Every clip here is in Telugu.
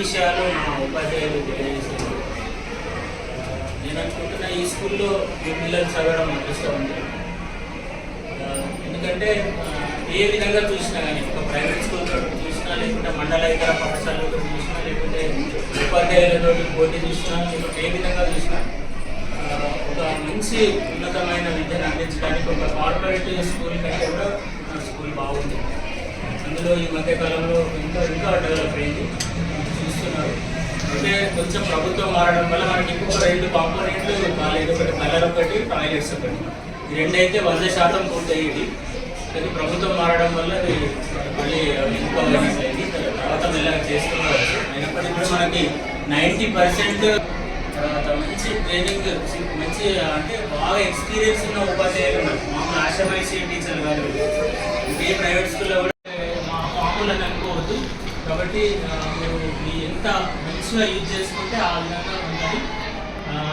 విషయాలు మా ఉపాధ్యాయులు తెలియజేశారు. నేను అనుకుంటున్న ఈ స్కూల్లో ఈ పిల్లలు చదవడం అదృష్టం ఉంది. ఎందుకంటే ఏ విధంగా చూసినా కానీ ఒక ప్రైవేట్ స్కూల్ చూసినా లేకుంటే మండల ఇతర పాఠశాలలో చూసినా లేకుంటే ఉపాధ్యాయులతో పోటీ చూసినా లేకుంటే ఏ విధంగా చూసినా ఒక మంచి ఉన్నతమైన విద్యను అందించడానికి ఒక కార్పొరేట్ స్కూల్ కంటే కూడా అందులో ఈ మధ్య కాలంలో ఇంకా ఇంకా డెవలప్ అయింది. చూస్తున్నారు. అంటే కొంచెం ప్రభుత్వం మారడం వల్ల మనకి ఇంకొక రెండు కాంపోనెంట్లు కాలేదు. ఒకటి కలర్ ఒకటి టాయిలెట్స్ ఒకటి. ఈ రెండైతే వంద శాతం పూర్తయ్యేది. కానీ ప్రభుత్వం మారడం వల్ల అది మళ్ళీ ఇంకా అయింది. తర్వాత మెల్లగా చేసుకున్నారు అయినప్పటికీ కూడా మనకి నైంటీ పర్సెంట్ తర్వాత మంచి ట్రైనింగ్ మంచి అంటే బాగా ఎక్స్పీరియన్స్ ఉన్న ఉపాధ్యాయులు ఉన్నారు. మామూలు ఆశ్రమైసి టీచర్లు కాదు. ఏ ప్రైవేట్ స్కూల్లో కూడా మా మామూలు అని అనుకోవద్దు కాబట్టి మీరు మీ ఎంత మంచిగా యూజ్ చేసుకుంటే ఆ విధంగా ఉండాలి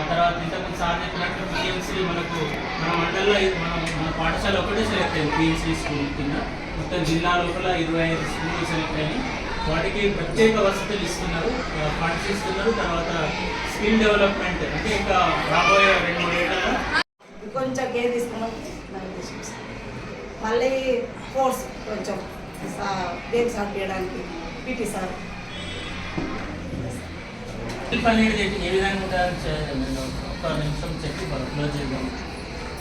తర్వాత ఇంతకుముందు సార్ చెప్పినట్టు పిఎంసీ మనకు మన మండలంలో మన మన పాఠశాల ఒకటే సెలెక్ట్ అయింది పిఎంసీ స్కూల్ కింద. మొత్తం జిల్లా లోపల ఇరవై ఐదు స్కూళ్ళు సెలెక్ట్ అయ్యి వాటికి ప్రత్యేక వసతులు ఇస్తున్నారు ఆ, ఫండ్స్ ఇస్తున్నారు తర్వాత స్కిల్ డెవలప్మెంట్ అంటే ఇంకా రాబోయే రెండు మూడు ఏళ్ళలో కొంచెం కేర్ తీసుకున్నాం మళ్ళీ ఫోర్స్ కొంచెం సా- గేమ్స్ ఆడిపించడానికి పీటీ సార్. హెల్ప్ అనేది ఏ విధంగా ఉంటుందో చే- నేను ఒక నిమిషం చెప్పి క్లోజ్ చేద్దాం.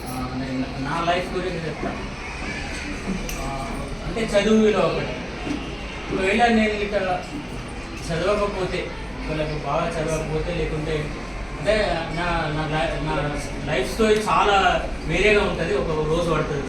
ఆ, నేను నా లైఫ్ గురించి చెప్తాను అంటే చదువు విలువ ఒకటి. ఒకవేళ నేను ఇక చదవకపోతే వాళ్ళకి బాగా చదవకపోతే లేకుంటే అంటే నా నా లై- నా లైఫ్ స్టోరీ చాలా వేరేగా ఉంటుంది. ఒక రోజు పడుతుంది.